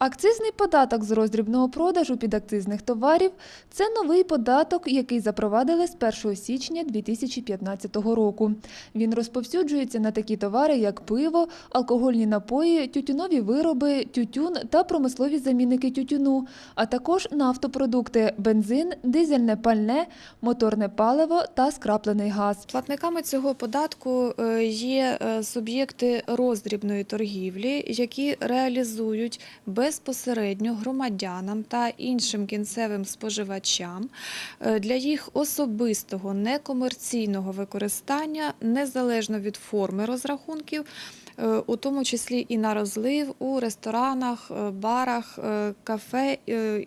Акцизний податок з роздрібного продажу підакцизних товарів – це новий податок, який запровадили з 1 січня 2015 року. Він розповсюджується на такі товари, як пиво, алкогольні напої, тютюнові вироби, тютюн та промислові замінники тютюну, а також нафтопродукти – бензин, дизельне пальне, моторне паливо та скраплений газ. Платниками цього податку е, є е, суб'єкти роздрібної торгівлі, які реалізують безпосередньо громадянам та іншим кінцевим споживачам е, для їх особистого некомерційного використання незалежно від форми розрахунків. е, У тому числі і на розлив у ресторанах, е, барах, кафе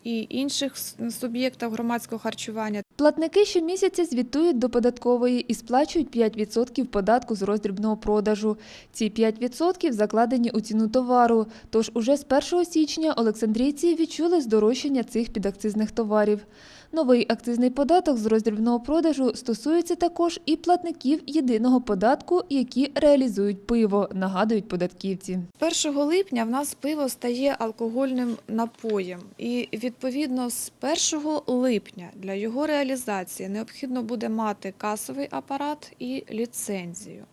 і інших суб'єктах громадського харчування Платники щомісяця звітують до податкової і сплачують 5% податку з роздрібного продажу. Ці 5% закладені у ціну товару. Тож уже з 1 січня олександрійці відчули здорожчання цих підакцизних товарів. Новий акцизний податок з роздрібного продажу стосується також і платників єдиного податку, які реалізують пиво, нагадують податківці. 1 липня в нас пиво стає алкогольним напоєм, і відповідно з 1 липня для його реалізації необхідно буде мати касовий апарат і ліцензію.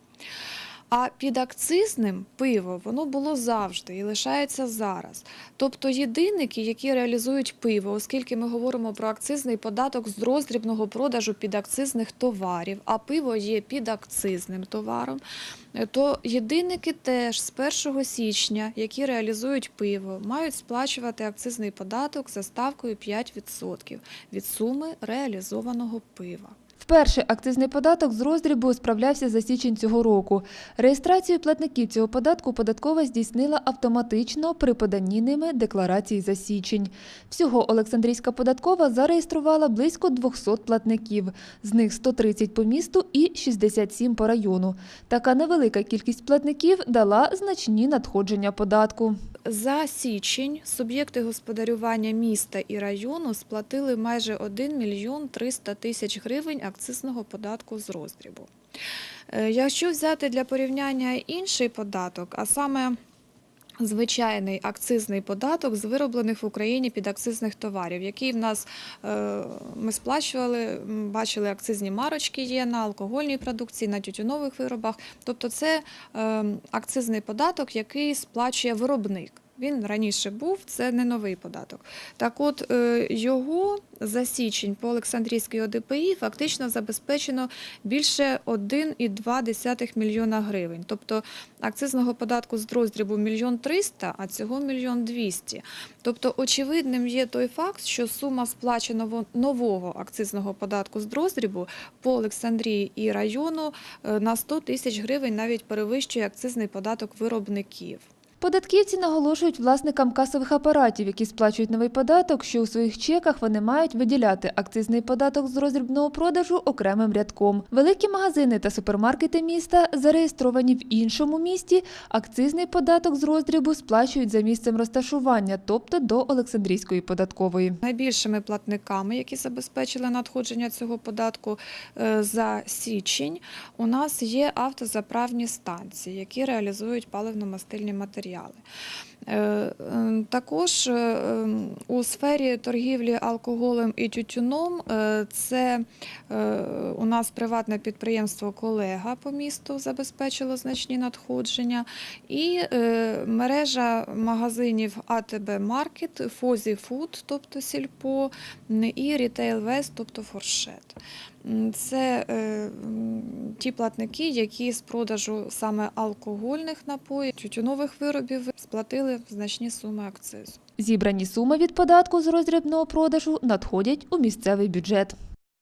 А під акцизним пиво воно було завжди і лишається зараз. Тобто єдинники, які реалізують пиво, оскільки ми говоримо про акцизний податок з роздрібного продажу підакцизних товарів, а пиво є підакцизним товаром, то єдинники теж з 1 січня, які реалізують пиво, мають сплачувати акцизний податок за ставкою 5% від суми реалізованого пива. Вперше акцизний податок з роздрібу справлявся за січень цього року. Реєстрацію платників цього податку податкова здійснила автоматично при поданні ними декларації за січень. Всього Олександрійська податкова зареєструвала близько 200 платників, з них 130 по місту і 67 по району. Така невелика кількість платників дала значні надходження податку. За січень суб'єкти господарювання міста і району сплатили майже 1 мільйон 300 тисяч гривень акцизного податку з роздрібу. Е, Якщо взяти для порівняння інший податок, а саме Звичайний акцизний податок з вироблених в Україні підакцизних товарів, який в нас е, ми сплачували, бачили, акцизні марочки є на алкогольній продукції, на тютюнових виробах. Тобто це е, акцизний податок, який сплачує виробник. Він раніше був, це не новий податок. Так от е, його за січень по Олександрійській ОДПІ фактично забезпечено більше 1,2 мільйона гривень. Тобто акцизного податку з роздрібу мільйон 300, а цього мільйон 200. Тобто очевидним є той факт, що сума сплаченого нового акцизного податку з роздрібу по Олександрії і району е, на 100 тисяч гривень навіть перевищує акцизний податок виробників. Податківці наголошують власникам касових апаратів, які сплачують новий податок, що у своїх чеках вони мають виділяти акцизний податок з роздрібного продажу окремим рядком. Великі магазини та супермаркети міста, зареєстровані в іншому місті, акцизний податок з роздрібу сплачують за місцем розташування, тобто до Олександрійської податкової. Найбільшими платниками, які забезпечили надходження цього податку е, за січень, у нас є автозаправні станції, які реалізують паливно-мастильні матеріали. materiale. Також е, е, у сфері торгівлі алкоголем і тютюном е, це е, у нас приватне підприємство Колега по місту забезпечило значні надходження, і е, мережа магазинів АТБ Маркет, Фозі Фуд, тобто Сільпо, і Рітейл Вест, тобто Форшет. Це е, ті платники, які з продажу саме алкогольних напоїв, тютюнових виробів сплатили значні суми акцизу. Зібрані суми від податку з роздрібного продажу надходять у місцевий бюджет.